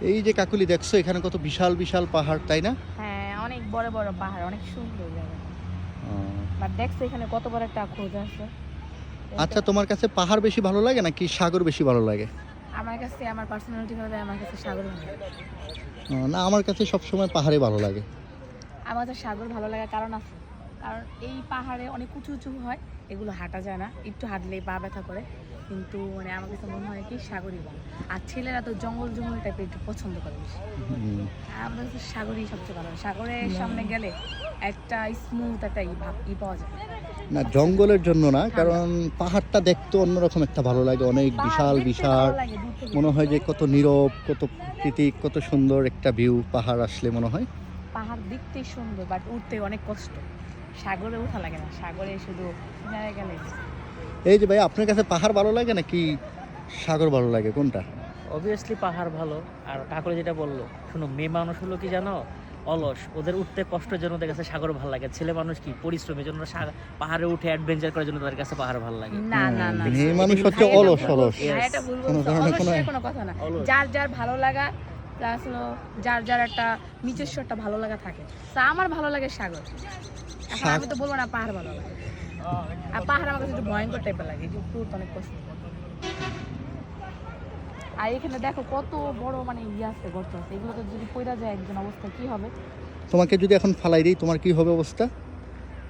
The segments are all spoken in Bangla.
এই যে কাকুলি দেখছ এখানে কত বিশাল বিশাল পাহাড় তাই না? হ্যাঁ অনেক বড় বড় পাহাড় অনেক সুন্দর জায়গা। বাট দেখছ এখানে কত বড় একটা খোঁজ আছে। আচ্ছা তোমার কাছে পাহাড় বেশি ভালো লাগে নাকি সাগর বেশি ভালো লাগে? আমার কাছে আমার পার্সোনালিটি ভাবে আমার কাছে সাগর ভালো লাগে। না আমার কাছে সবসময় পাহাড়ে ভালো লাগে। আমার কাছে সাগর ভালো লাগার কারণ আছে। কারণ এই পাহাড়ে অনেক উঁচু উঁচু হয় এগুলো হাঁটা যায় না। একটু হাঁটলেই পা ব্যথা করে। কিন্তু মানে আমার কাছে মনে হয় কি সাগরই ভালো আর ছেলেরা তো জঙ্গল জঙ্গল টাইপের একটু পছন্দ করে বেশি। আমার কাছে সাগরই সবচেয়ে ভালো সাগরের সামনে গেলে একটা স্মুথ একটা ই ভাব ই পাওয়া যায়। না জঙ্গলের জন্য না কারণ পাহাড়টা দেখতে অন্যরকম একটা ভালো লাগে। অনেক বিশাল বিশাল। মনে হয় যে কত নীরব কত প্রকৃতিক কত সুন্দর একটা ভিউ পাহাড় আসলে মনে হয়। পাহাড় দেখতে সুন্দর বাট উঠতে অনেক কষ্ট। সাগরে উঠা লাগে না। সাগরে শুধু কিনারে গেলে এই যে ভাই আপনার কাছে পাহাড় ভালো লাগে নাকি সাগর ভালো লাগে? কোনটা? অবভিয়াসলি পাহাড় ভালো আর কাকুরে যেটা বলল শুনো মেয়ে মানুষ হলো কি জানো? অলস ওদের উঠতে কষ্টের জন্য ওদের কাছে সাগর ভালো লাগে। ছেলে মানুষ কি? পরিশ্রমের জন্য পাহাড়ে উঠে অ্যাডভেঞ্চার করার জন্য তাদের কাছে পাহাড় ভালো লাগে। না না না মেয়ে মানুষ হচ্ছে অলস অলস। হ্যাঁ, এটা ভুল কোনো কথা না। যার যার ভালো লাগা প্লাস হলো যার যার একটা নিজস্ব একটা ভালো লাগা থাকে। তা আমার ভালো লাগে সাগর। আমি তো বলব না পাহাড় ভালো লাগে। আর পাহাড় আমার কাছে একটু ভয়ঙ্কর টাইপের লাগে যে ট্যুর অনেক পছন্দ আর এখানে দেখো কত বড় মানে ইয়ে আছে গর্ত আছে। এগুলো তো যদি পয়রা যায় একজন অবস্থা কি হবে? তোমাকে যদি এখন ফালাই দিই তোমার কি হবে অবস্থা?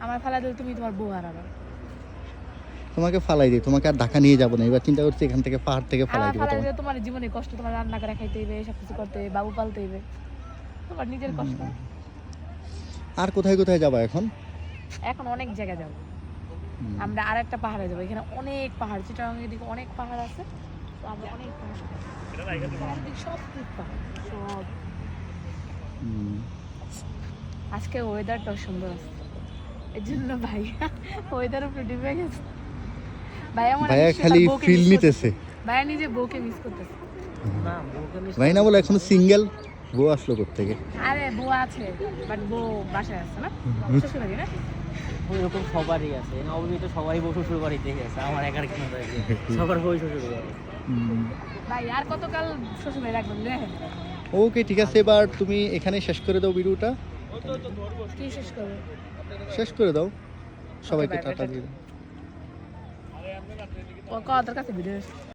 আমার ফেলা দিলে তুমি তোমার বউ হারাবে। তোমাকে ফালাই দিই তোমাকে আর ঢাকা নিয়ে যাব না। এবার চিন্তা করছি এখান থেকে পাহাড় থেকে ফালাই দিব তোমার তোমার জীবনে কষ্ট তোমার রান্না করে খাইতে হইবে সব কিছু করতে হইবে বাবু পালতে হইবে। তোমার নিজের কষ্ট। আর কোথায় কোথায় যাবা এখন? এখন অনেক জায়গায় যাব। আমরা আর একটা পাহাড়ে যাব। এখানে অনেক পাহাড় চিটাগাং দিকে অনেক পাহাড় আছে। তো আমরা অনেক পাহাড় যাব। সব পাহাড় সব। আজকে ওয়েদারটাও সুন্দর আছে। এর জন্য ভাই ওয়েদার উপরে ডিপে গেছে ভাইয়া ভাইয়া খালি তার বউকে ফিল নিতেছে করতেছে। ভাইয়া নিজে বউকে মিস করতেছে। না বউকে miss ভাই না বলে এখন সিঙ্গেল বউ আসলো আরে বউ আছে বাট বউ বাসায় আছে না? শ্বশুর বাড়ি না? ওইরকম সবারই আছে। তো সবাই বউ শ্বশুর বাড়িতে গেছে আমার একার কেন সবার বই শ্বশুর বাড়ি। ভাই আর কতকাল শ্বশুর বাড়ি রাখবেন ওকে ঠিক আছে এবার তুমি এখানে শেষ করে দাও ভিডিওটা। শেষ করে? দাও। সবাইকে টাটা দিয়ে দাও। ও কত কাছে ভিডিও?